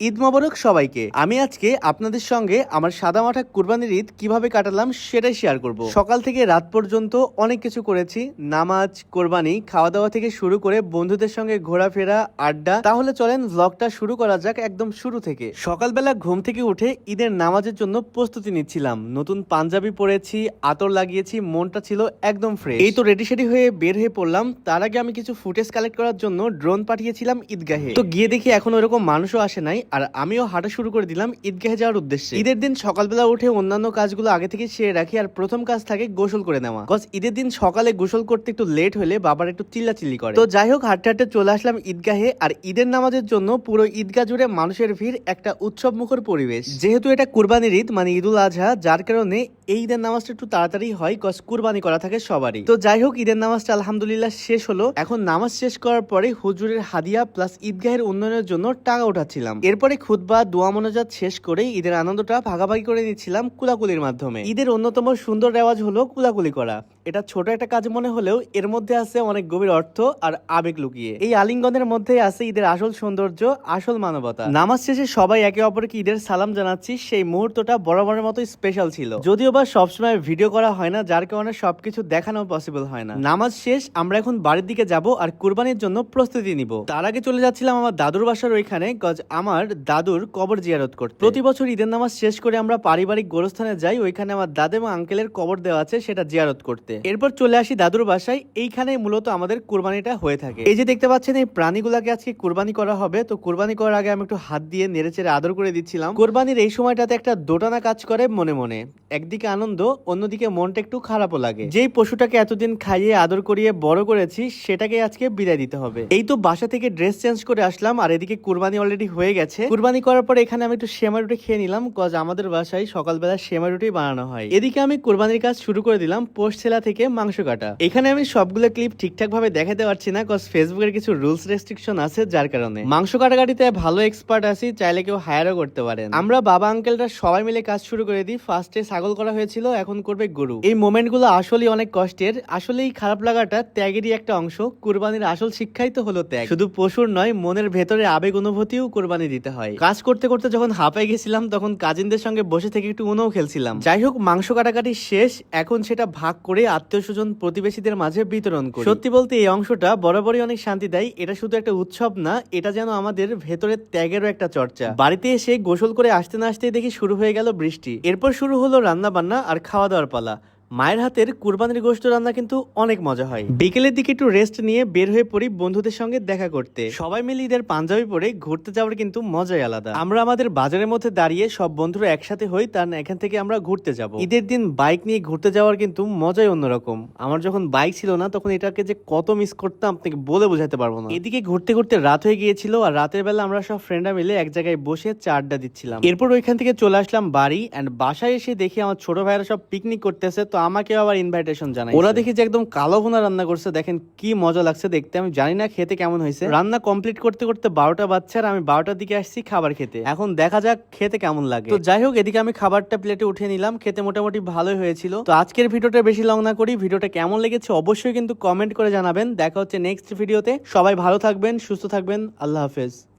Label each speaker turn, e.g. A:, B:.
A: ঈদ মোবারক সবাইকে। আমি আজকে আপনাদের সঙ্গে আমার সাদামাঠা কুরবানির ঈদ কীভাবে কাটালাম সেটাই শেয়ার করব। সকাল থেকে রাত পর্যন্ত অনেক কিছু করেছি। নামাজ, কোরবানি খাওয়া দাওয়া থেকে শুরু করে বন্ধুদের সঙ্গে ঘোরাফেরা, আড্ডা। তাহলে চলেন ব্লগটা শুরু করা যাক একদম শুরু থেকে। সকালবেলা ঘুম থেকে উঠে ঈদের নামাজের জন্য প্রস্তুতি নিচ্ছিলাম। নতুন পাঞ্জাবি পরেছি, আতর লাগিয়েছি, মনটা ছিল একদম ফ্রেশ এই তো রেডি সেডি হয়ে বের হয়ে পড়লাম। তার আগে আমি কিছু ফুটেজ কালেক্ট করার জন্য ড্রোন পাঠিয়েছিলাম ঈদগাহে। তো গিয়ে দেখি এখন ওরকম মানুষও আসে নাই। আর আমিও হাঁটা শুরু করে দিলাম ঈদগাহে যাওয়ার উদ্দেশ্যে। ঈদের দিন সকালবেলা উঠে অন্যান্য কাজগুলো আগে থেকে সেরে রাখি আর প্রথম কাজ থাকে গোসল করে নেওয়া। কজ ঈদের দিন সকালে গোসল করতে একটু লেট হলে বাবার একটু চিল্লাচিল্লি করে। তো যাই হোক, হাঁটতে হাঁটতে চলে আসলাম ঈদগাহে আর ঈদের নামাজের জন্য পুরো ঈদগাহ জুড়ে মানুষের ভিড় একটা উৎসব মুখর পরিবেশ। যেহেতু এটা কুরবানির ঈদ মানে ঈদুল আজহা, যার কারণে এই ঈদের নামাজটা একটু তাড়াতাড়ি হয় কজ কুরবানি করা থাকে সবারই। তো যাই হোক, ঈদের নামাজটা আলহামদুলিল্লাহ শেষ হলো। এখন নামাজ শেষ করার পরে হুজুরের হাদিয়া প্লাস ঈদগাহের উন্নয়নের জন্য টাকা উঠাচ্ছিলাম। এরপরে খুতবা, দোয়া মনোজাত শেষ করে ঈদের আনন্দটা ভাগাভাগি করে নিচ্ছিলাম কুলাকুলির মাধ্যমে। ঈদের অন্যতম সুন্দর রেওয়াজ হলো কুলাকুলি করা। এটা ছোট একটা কাজ মনে হলেও এর মধ্যে আছে অনেক গভীর অর্থ আর আবেগ লুকিয়ে। এই আলিঙ্গনের মধ্যে আছে ঈদের আসল সৌন্দর্য, আসল মানবতা। নামাজ শেষে সবাই একে অপরকে ঈদের সালাম জানাচ্ছি, সেই মুহূর্তটা বরাবরের মতো স্পেশাল ছিল। যদিও বা সবসময় ভিডিও করা হয় না, যার কারণে সবকিছু দেখানো পসিবল হয় না। নামাজ শেষ, আমরা এখন বাড়ির দিকে যাব আর কুরবানির জন্য প্রস্তুতি নিব। তার আগে চলে যাচ্ছিলাম আমার দাদুর বাসার ওইখানে গজ আমার দাদুর কবর জিয়ারত করতে। প্রতি বছর ঈদের নামাজ শেষ করে আমরা পারিবারিক গোরস্থানে যাই, ওইখানে আমার দাদা এবং আঙ্কেলের কবর দেওয়া আছে, সেটা জিয়ারত করতে। এরপর চলে আসি দাদুর বাসায় এইখানে মূলত আমাদের কুরবানিটা হয়ে থাকে। এই যে দেখতে পাচ্ছেন, এই প্রাণীগুলাকে আজকে কুরবানি করা হবে, তো কুরবানি করার আগে আমি একটু হাত দিয়ে নেড়ে চেড়ে আদর করে দিচ্ছিলাম। কোরবানির এই সময়টাতে একটা দোটানা কাজ করে মনে মনে। একদিকে আনন্দ, অন্যদিকে মনটা একটু খারাপও লাগে। যেই পশুটাকে এতদিন খাইয়ে, আদর করিয়ে, বড় করেছি সেটাকে আজকে বিদায় দিতে হবে। এই তো বাসা থেকে ড্রেস চেঞ্জ করে আসলাম, আর এদিকে কুরবানি অলরেডি হয়ে গেছে। কুরবানি করার পর এখানে আমি একটু সেমাই রুটি খেয়ে নিলাম কজ আমাদের বাসায় সকালবেলা সেমাই রুটি বানানো হয়। এদিকে আমি কুরবানির কাজ শুরু করে দিলাম, পোস্ট সেলা থেকে মাংস কাটা। এখানে আমি সবগুলো ক্লিপ ঠিকঠাক ভাবে দেখাতে পারছি না কজ ফেসবুকের কিছু রুলস রেস্ট্রিকশন আছে, যার কারণে। মাংস কাটাকাটিতে ভালো এক্সপার্ট আছি, চাইলে কেউ হায়ারও করতে পারেন। আমরা বাবা আঙ্কেলরা সবাই মিলে কাজ শুরু করে দিই ফার্স্টে ছাগল করা হয়েছিল, এখন করবে গরু। এই মোমেন্টগুলো আসলেই অনেক কষ্টের, আসলেই খারাপ লাগাটা ত্যাগেরই একটা অংশ, কুরবানির আসল শিক্ষাই তো হলো ত্যাগ। শুধু পশুর নয়, মনের ভেতরে আবেগ অনুভূতিও কুরবানি দিতে হয়। কাজ করতে করতে যখন হাঁপাই গেছিলাম, তখন কাজিনদের সঙ্গে বসে থেকে একটু উনোও খেলছিলাম। যাই হোক, মাংস কাটাকাটি শেষ। এখন সেটা ভাগ করে আত্মীয় স্বজন প্রতিবেশীদের মাঝে বিতরণ করি। সত্যি বলতে এই অংশটা বরাবরই অনেক শান্তি দেয়। এটা শুধু একটা উৎসব না, এটা যেন আমাদের ভেতরের ত্যাগেরও একটা চর্চা। বাড়িতে এসে গোসল করে আসতে না আসতেই দেখি শুরু হয়ে গেল বৃষ্টি। এরপর শুরু হলো রান্না বান্না আর খাওয়া দাওয়ার পালা। মায়ের হাতের কুরবানির গোশত রান্না কিন্তু অনেক মজা হয়। বিকেলের দিকে একটু রেস্ট নিয়ে বের হয়ে পড়ি বন্ধুদের সঙ্গে দেখা করতে। সবাই মিলে ঈদের পাঞ্জাবি পরে ঘুরতে যাওয়ার কিন্তু মজাই আলাদা। আমরা আমাদের বাজারের মধ্যে দাঁড়িয়ে সব বন্ধুরা একসাথে হই তার এখান থেকে আমরা ঘুরতে যাব। ঈদের দিন বাইক নিয়ে ঘুরতে যাওয়ার কিন্তু মজাই অন্যরকম। আমার যখন বাইক ছিল না, তখন এটাকে যে কত মিস করতাম আপনাকে বলে বোঝাতে পারব না। এদিকে ঘুরতে ঘুরতে রাত হয়ে গিয়েছিল, আর রাতের বেলা আমরা সব ফ্রেন্ডরা মিলে এক জায়গায় বসে চা আড্ডা দিচ্ছিলাম। এরপর ওইখান থেকে চলে আসলাম বাড়ি এন্ড বাসায় এসে দেখি আমার ছোট ভাইরা সব পিকনিক করতেছে তো আমাকে আবার ইনভাইটেশন জানাই ওরা দেখি যে একদম কালো ভুনা রান্না করছে, দেখেন কি মজা লাগছে দেখতে। আমি জানি না খেতে কেমন হয়েছে। রান্না কমপ্লিট করতে করতে বারোটা বাচ্চা আর আমি বারোটার দিকে আসছি খাবার খেতে। এখন দেখা যাক খেতে কেমন লাগে। তো যাই হোক, এদিকে আমি খাবারটা প্লেটে উঠে নিলাম। খেতে মোটামুটি ভালোই হয়েছিল। তো আজকের ভিডিওটা বেশি লং না করি। ভিডিওটা কেমন লেগেছে অবশ্যই কিন্তু কমেন্ট করে জানাবেন। দেখা হচ্ছে নেক্সট ভিডিওতে সবাই ভালো থাকবেন, সুস্থ থাকবেন। আল্লাহ হাফেজ।